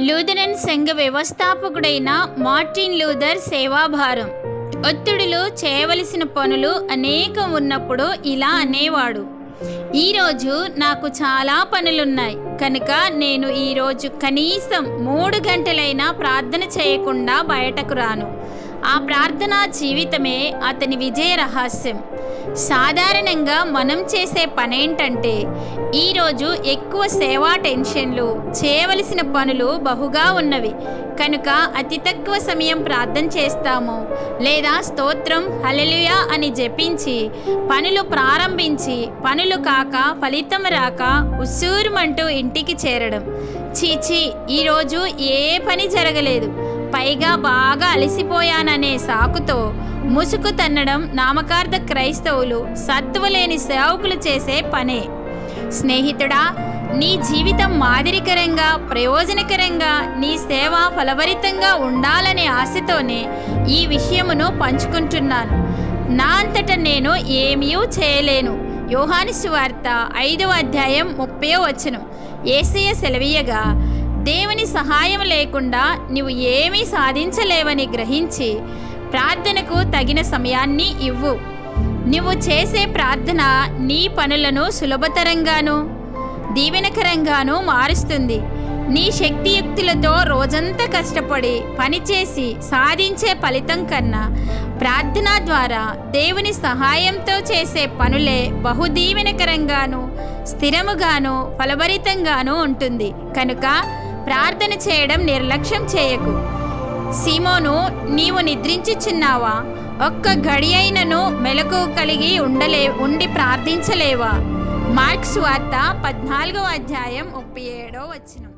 Lutheran సంఘ వ్యవస్థాపకుడైన Martin Luther సేవాభారం. ఒత్తిడిలో చేయవలసిన పనులు అనేకం ఉన్నప్పుడు ఇలా అనేవాడు. ఈరోజు నాకు చాలా పనులున్నాయి. కనుక నేను ఈరోజు కనీసం మూడు గంటలైనా ప్రార్థన చేయకుండా బయటకు రాను. ఆ ప్రార్థనా జీవితమే అతని విజయ రహస్యం. సాధారణంగా మనం చేసే పనేంటంటే ఈరోజు ఎక్కువ సేవా టెన్షన్లు చేయవలసిన పనులు బహుగా ఉన్నవి. కనుక అతి తక్కువ సమయం ప్రార్థన చేస్తాము. లేదా స్తోత్రం హలలుయా అని జపించి పనులు ప్రారంభించి పనులు కాక ఫలితం రాక ఉస్సూరుమంటూ ఇంటికి చేరడం. చీచీ ఈరోజు ఏ పని జరగలేదు. పైగా బాగా అలసిపోయాననే సాకుతో ముసుగు తన్నడం నామకార్థ క్రైస్తవులు సత్తువలేని సేవకులు చేసే పనే. స్నేహితుడా నీ జీవితం మాదిరికరంగా ప్రయోజనకరంగా నీ సేవ ఫలభరితంగా ఉండాలనే ఆశతోనే ఈ విషయమును పంచుకుంటున్నాను. నా అంతట నేను ఏమీ చేయలేను. యోహాను సువార్త ఐదవ అధ్యాయం ముప్పై వచ్చును ఏసయ్య సెలవీయగా దేవ సహాయం లేకుండా నువ్వు ఏమీ సాధించలేవని గ్రహించి ప్రార్థనకు తగిన సమయాన్ని ఇవ్వు. నువ్వు చేసే ప్రార్థన నీ పనులను సులభతరంగాను దీవెనకరంగాను మారుస్తుంది. నీ శక్తియుక్తులతో రోజంతా కష్టపడి పనిచేసి సాధించే ఫలితం కన్నా ప్రార్థన ద్వారా దేవుని సహాయంతో చేసే పనులే బహుదీవెనకరంగాను స్థిరముగాను ఫలభరితంగాను ఉంటుంది. కనుక ప్రార్థన చేయడం నిర్లక్ష్యం చేయకు. సీమోను నీవు నిద్రించుచున్నావా ఒక్క గడి అయినను మెలకు కలిగి ఉండలే ఉండి ప్రార్థించలేవా? మార్క్స్ వార్త పద్నాలుగో అధ్యాయం ముప్పై ఏడో వచ్చినం